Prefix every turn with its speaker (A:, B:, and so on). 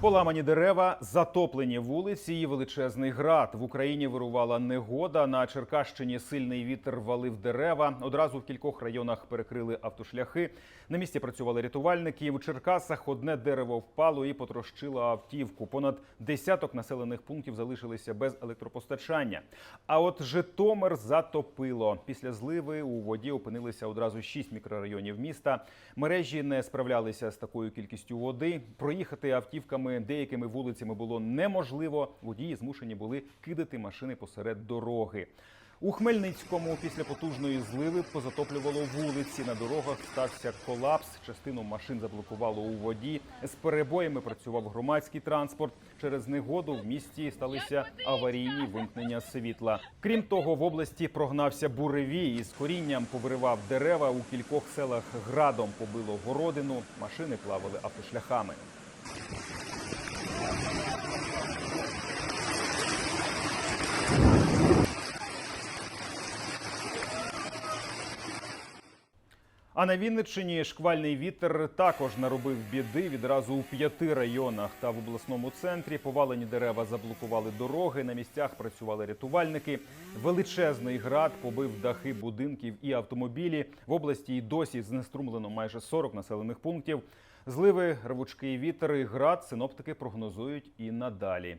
A: Поламані дерева, затоплені вулиці і величезний град. В Україні вирувала негода. На Черкащині сильний вітер валив дерева. Одразу в кількох районах перекрили автошляхи. На місці працювали рятувальники. У Черкасах одне дерево впало і потрощило автівку. Понад десяток населених пунктів залишилися без електропостачання. А от Житомир затопило. Після зливи у воді опинилися одразу шість мікрорайонів міста. Мережі не справлялися з такою кількістю води. Проїхати автівками деякими вулицями було неможливо. Водії змушені були кидати машини посеред дороги. У Хмельницькому після потужної зливи позатоплювало вулиці. На дорогах стався колапс. Частину машин заблокувало у воді. З перебоями працював громадський транспорт. Через негоду в місті сталися аварійні вимкнення світла. Крім того, в області прогнався буревій і з корінням повиривав дерева. У кількох селах градом побило городину. Машини плавали автошляхами. А на Вінниччині шквальний вітер також наробив біди відразу у п'яти районах та в обласному центрі. Повалені дерева заблокували дороги. На місцях працювали рятувальники. Величезний град побив дахи будинків і автомобілі. В області й досі знеструмлено майже 40 населених пунктів. Зливи, рвучкий вітер і град синоптики прогнозують і надалі.